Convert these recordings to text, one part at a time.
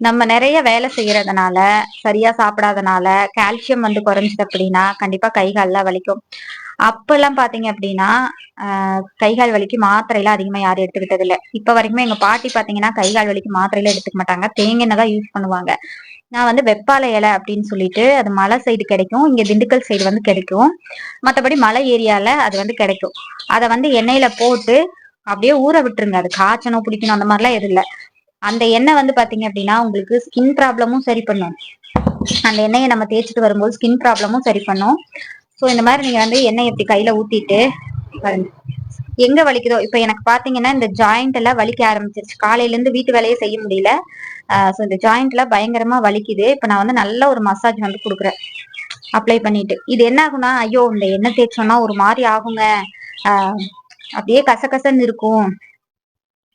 நம்ம நிறைய வேலை செய்யறதுனால சரியா சாப்பிடாதனால கால்சியம் வந்து குறைஞ்சது அப்படின்னா கண்டிப்பா கை கால்லாம் வலிக்கும். அப்பெல்லாம் பாத்தீங்க அப்படின்னா கை கைகால் வலிக்கு மாத்திரை எல்லாம் அதிகமா யாரும் எடுத்துக்கிட்டது இல்ல. இப்ப வரைக்குமே எங்க பாட்டி பாத்தீங்கன்னா கைகால் வலிக்கு மாத்திரையில எடுத்துக்க மாட்டாங்க. தேங்காய் தான் யூஸ் பண்ணுவாங்க. நான் வந்து வெப்பாலை இலை அப்படின்னு சொல்லிட்டு அது மலை சைடு கிடைக்கும். இங்க திண்டுக்கல் சைடு வந்து கிடைக்கும். மற்றபடி மலை ஏரியால அது வந்து கிடைக்கும். அதை வந்து எண்ணெயில போட்டு அப்படியே ஊற விட்டுருங்க. அது காய்ச்சணும் பிடிக்கணும் அந்த மாதிரிலாம் எதுவும் இல்லை. அந்த எண்ணெய் வந்து பாத்தீங்க அப்படின்னா உங்களுக்கு ஸ்கின் ப்ராப்ளமும் சரி பண்ணும். அந்த எண்ணெயை நம்ம தேய்ச்சிட்டு வரும்போது ஸ்கின் ப்ராப்ளமும் சரி பண்ணும். ஸோ இந்த மாதிரி நீங்க வந்து எண்ணெய் எப்படி கையில ஊத்திட்டு பாருங்க. எங்க வலிக்குதோ இப்ப எனக்கு பாத்தீங்கன்னா இந்த ஜாயிண்ட் எல்லாம் வலிக்க ஆரம்பிச்சிருச்சு. காலையில இருந்து வீட்டு வேலையை செய்ய முடியல. ஸோ இந்த ஜாயிண்ட்ல பயங்கரமா வலிக்குது. இப்ப நான் வந்து நல்ல ஒரு மசாஜ் வந்து கொடுக்குறேன். அப்ளை பண்ணிட்டு. இது என்ன ஆகும்னா ஐயோ இந்த எண்ணெய் தேய்ச்சோம்னா ஒரு மாதிரி ஆகுங்க. அப்படியே கசகசன்னு இருக்கும்.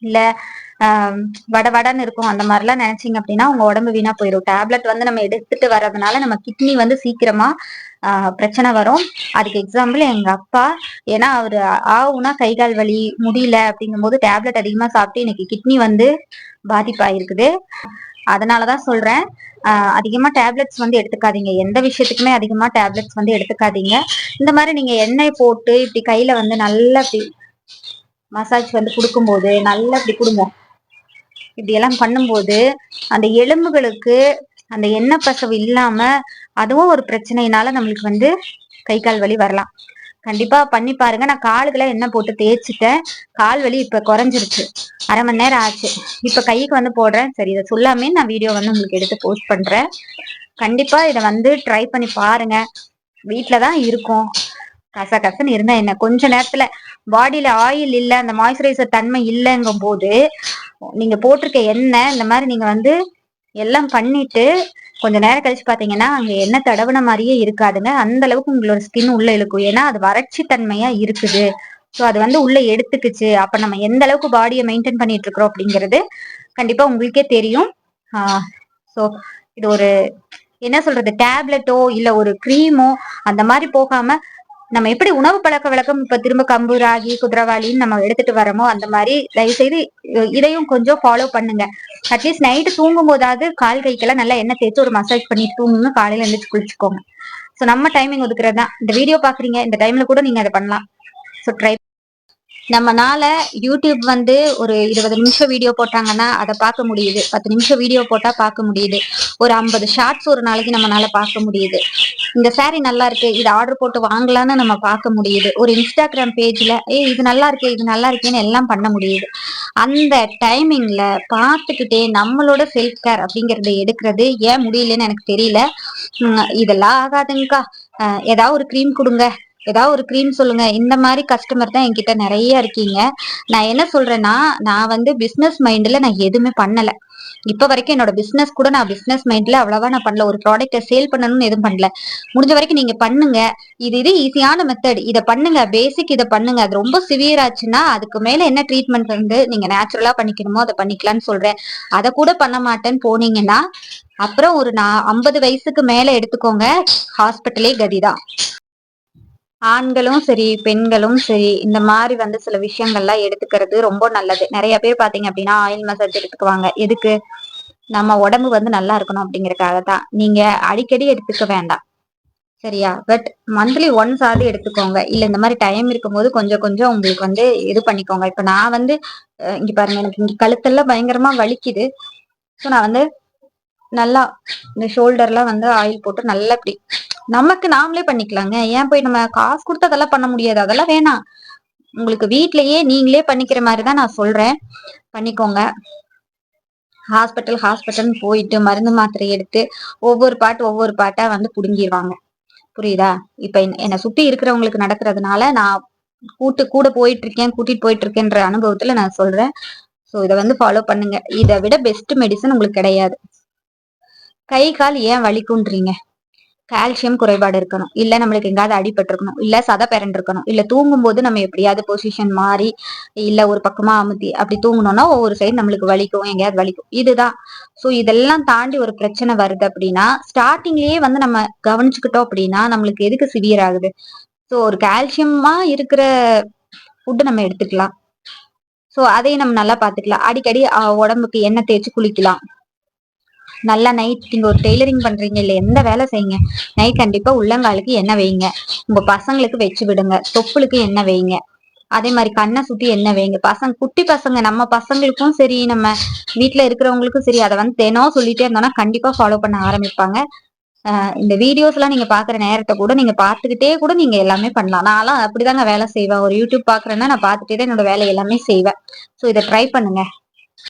இல்ல வட வடன்னு இருக்கும். அந்த மாதிரிலாம் நினைச்சீங்க அப்படின்னா உங்க உடம்பு வீணா போயிடும் டேப்லெட் வந்து நம்ம எடுத்துட்டு வர்றதுனால நம்ம கிட்னி வந்து சீக்கிரமா பிரச்சனை வரும். அதுக்கு எக்ஸாம்பிள் எங்க அப்பா ஏன்னா அவரு ஆவுனா கை கால் வலி முடியல அப்படிங்கும் போது டேப்லெட் அதிகமா சாப்பிட்டு இன்னைக்கு கிட்னி வந்து பாதிப்பாயிருக்குது. அதனாலதான் சொல்றேன். ஆஹ் அதிகமா டேப்லெட்ஸ் வந்து எடுத்துக்காதீங்க. எந்த விஷயத்துக்குமே அதிகமா டேப்லெட்ஸ் வந்து எடுத்துக்காதீங்க. இந்த மாதிரி நீங்க எண்ணெய் போட்டு இப்படி கையில வந்து நல்லா இப்படி மசாஜ் வந்து கொடுக்கும்போது நல்லா இப்படி கொடுங்க. இதையெல்லாம் பண்ணும்போது அந்த எலும்புகளுக்கு அந்த எண்ணெய் பசவு இல்லாம அதுவும் ஒரு பிரச்சனையினால நம்மளுக்கு வந்து கை கால் வலி வரலாம். கண்டிப்பா பண்ணி பாருங்க. நான் காலுக்குலாம் எண்ணெய் போட்டு தேய்ச்சிட்டேன். கால் வலி இப்ப குறைஞ்சிருச்சு. அரை மணி நேரம் ஆச்சு. இப்ப கைக்கு வந்து போடுறேன். சரி இதை சொல்லாமே நான் வீடியோ வந்து உங்களுக்கு எடுத்து போஸ்ட் பண்றேன். கண்டிப்பா இதை வந்து ட்ரை பண்ணி பாருங்க. வீட்டுலதான் இருக்கும். கச கசன்னு இருந்தா என்ன? கொஞ்ச நேரத்துல பாடியில ஆயில் இல்ல அந்த மாய்ஸ்சரைசர் தன்மை இல்லைங்கும் போது நீங்க போட்டிருக்க எண்ணெய் இந்த மாதிரி நீங்க வந்து எல்லாம் பண்ணிட்டு கொஞ்ச நேரம் கழிச்சு பாத்தீங்கன்னா அங்க என்ன தடவுன மாதிரியே இருக்காதுங்க. அந்த அளவுக்கு உங்களோட ஸ்கின் உள்ள இழுக்கும். ஏன்னா அது வறட்சி தன்மையா இருக்குது. ஸோ அது வந்து உள்ள எடுத்துக்குச்சு. அப்ப நம்ம எந்த அளவுக்கு பாடியை மெயின்டைன் பண்ணிட்டு இருக்கிறோம் அப்படிங்கிறது கண்டிப்பா உங்களுக்கே தெரியும். ஸோ இது ஒரு என்ன சொல்றது டேப்லெட்டோ இல்ல ஒரு க்ரீமோ அந்த மாதிரி போகாம நம்ம எப்படி உணவு பழக்க வழக்கம் இப்ப திரும்ப கம்பு ராகி குதிரவாளின்னு நம்ம எடுத்துட்டு வரமோ அந்த மாதிரி தயவு செய்து இதையும் கொஞ்சம் ஃபாலோ பண்ணுங்க. அட்லீஸ்ட் நைட்டு தூங்கும் போதாவது கால் கைக்கெல்லாம் நல்லா எண்ணெய் தேய்ச்சி ஒரு மசாஜ் பண்ணி தூங்குங்க. காலையில எழுந்திரிச்சு குளிச்சுக்கோங்க. ஸோ நம்ம டைமிங் ஒதுக்குறது தான். இந்த வீடியோ பாக்குறீங்க இந்த டைம்ல கூட நீங்க அதை பண்ணலாம். ஸோ ட்ரை நம்மனால யூடியூப் வந்து ஒரு இருபது நிமிஷம் வீடியோ போட்டாங்கன்னா அதை பார்க்க முடியுது. பத்து நிமிஷம் வீடியோ போட்டா பார்க்க முடியுது. ஒரு ஐம்பது ஷார்ட்ஸ் ஒரு நாளைக்கு நம்மளால பார்க்க முடியுது. இந்த சாரி நல்லா இருக்கு இது ஆர்டர் போட்டு வாங்கலாம்னு நம்ம பார்க்க முடியுது. ஒரு இன்ஸ்டாகிராம் பேஜ்ல ஏ இது நல்லா இருக்கு இது நல்லா இருக்கேன்னு எல்லாம் பண்ண முடியுது. அந்த டைமிங்ல பார்த்துக்கிட்டே நம்மளோட செல்ஃப் கேர் அப்படிங்கறத எடுக்கிறது ஏன் முடியலன்னு எனக்கு தெரியல. இதெல்லாம் ஆகாதுங்கக்கா. ஏதாவது ஒரு க்ரீம் கொடுங்க. ஏதாவது ஒரு க்ரீம் சொல்லுங்க. இந்த மாதிரி கஸ்டமர் தான் என்கிட்ட நிறைய இருக்கீங்க. நான் என்ன சொல்றேன்னா நான் வந்து பிசினஸ் மைண்ட்ல நான் எதுவுமே பண்ணலை. இப்ப வரைக்கும் என்னோட பிசினஸ் கூட நான் பிசினஸ் மைண்ட்ல அவ்வளவா நான் பண்ணல. ஒரு ப்ராடக்ட்டை சேல் பண்ணணும்னு எதுவும் பண்ணல. முடிஞ்ச வரைக்கும் நீங்க பண்ணுங்க. இது இது ஈஸியான மெத்தட் இதை பண்ணுங்க. பேசிக் இதை பண்ணுங்க. அது ரொம்ப சிவியர் ஆச்சுன்னா அதுக்கு மேல என்ன ட்ரீட்மெண்ட் வந்து நீங்க நேச்சுரலா பண்ணிக்கணுமோ அதை பண்ணிக்கலாம்னு சொல்றேன். அதை கூட பண்ண மாட்டேன்னு போனீங்கன்னா அப்புறம் ஒரு நான் ஐம்பது வயசுக்கு மேல எடுத்துக்கோங்க. ஹாஸ்பிட்டலே கதிதான். ஆண்களும் சரி பெண்களும் சரி இந்த மாதிரி வந்து சில விஷயங்கள்லாம் எடுத்துக்கிறது ரொம்ப நல்லது. நிறைய பேர் பாத்தீங்க அப்படின்னா ஆயில் மசாஜ் எடுத்துக்குவாங்க. எதுக்கு? நம்ம உடம்பு வந்து நல்லா இருக்கணும் அப்படிங்கறக்காக தான். நீங்க அடிக்கடி எடுத்துக்க வேண்டாம். சரியா? பட் மந்த்லி ஒன்ஸ் ஆகுது எடுத்துக்கோங்க. இல்ல இந்த மாதிரி டைம் இருக்கும்போது கொஞ்சம் கொஞ்சம் உங்களுக்கு வந்து இது பண்ணிக்கோங்க. இப்ப நான் வந்து இங்க பாருங்க எனக்கு இங்க கழுத்தெல்லாம் பயங்கரமா வலிக்குது. ஸோ நான் வந்து நல்லா இந்த ஷோல்டர்லாம் வந்து ஆயில் போட்டு நல்லா இப்படி. நமக்கு நாமளே பண்ணிக்கலாங்க. ஏன் போய் நம்ம காசு கொடுத்து அதெல்லாம் பண்ண முடியாது. அதெல்லாம் வேணாம். உங்களுக்கு வீட்லயே நீங்களே பண்ணிக்கிற மாதிரி தான் நான் சொல்றேன். பண்ணிக்கோங்க. ஹாஸ்பிட்டல் ஹாஸ்பிட்டல்னு போயிட்டு மருந்து மாத்திரை எடுத்து ஒவ்வொரு பாட்டு ஒவ்வொரு பாட்டா வந்து புடுங்கிடுவாங்க புரியுதா? இப்ப என்னை சுத்தி இருக்கிறவங்களுக்கு நடக்கிறதுனால நான் கூட்டு கூட போயிட்டு இருக்கேன் கூட்டிட்டு போயிட்டு இருக்கேன்ற அனுபவத்துல நான் சொல்றேன். ஸோ இதை வந்து ஃபாலோ பண்ணுங்க. இதை விட பெஸ்ட் மெடிசன் உங்களுக்கு கிடையாது. கை கால் ஏன் வலிக்குன்றீங்க கால்சியம் குறைபாடு இருக்கணும். இல்ல நம்மளுக்கு எங்காவது அடிபட்டிருக்கணும். இல்ல சத பிறண்டு இருக்கணும். இல்ல தூங்கும் போது நம்ம எப்படியாவது பொசிஷன் மாறி இல்ல ஒரு பக்கமா அமுத்தி அப்படி தூங்கணும்னா ஒவ்வொரு சைடு நம்மளுக்கு வலிக்கும் எங்கேயாவது வலிக்கும். இதுதான். சோ இதெல்லாம் தாண்டி ஒரு பிரச்சனை வருது அப்படின்னா ஸ்டார்டிங்லயே வந்து நம்ம கவனிச்சுக்கிட்டோம் அப்படின்னா நம்மளுக்கு எதுக்கு சிவியர் ஆகுது? ஸோ ஒரு கால்சியமா இருக்கிற ஃபுட்டு நம்ம எடுத்துக்கலாம். ஸோ அதையும் நம்ம நல்லா பார்த்துக்கலாம். அடிக்கடி உடம்புக்கு எண்ணெய் தேய்ச்சி குளிக்கலாம். நல்லா நைட் நீங்க ஒரு டெய்லரிங் பண்றீங்க இல்ல எந்த வேலை செய்யுங்க நைட் கண்டிப்பா உள்ளங்காலுக்கு எண்ணெய் வைங்க உங்க பசங்களுக்கு வச்சு விடுங்க தொப்புளுக்கு எண்ணெய் வைங்க அதே மாதிரி கண்ணை சுத்தி என்ன வைங்க பசங்க குட்டி பசங்க நம்ம பசங்களுக்கும் சரி நம்ம வீட்டுல இருக்கிறவங்களுக்கும் சரி அதை வந்து தினம் சொல்லிட்டே இருந்தோம்னா கண்டிப்பா ஃபாலோ பண்ண ஆரம்பிப்பாங்க. இந்த வீடியோஸ் எல்லாம் நீங்க பாக்குற நேரத்தை கூட நீங்க பாத்துக்கிட்டே கூட நீங்க எல்லாமே பண்ணலாம். நான்லாம் அப்படிதாங்க வேலை செய்வேன். ஒரு யூடியூப் பாக்குறேன்னா நான் பாத்துட்டே தான் என்னோட வேலை எல்லாமே செய்வேன். ஸோ இதை ட்ரை பண்ணுங்க.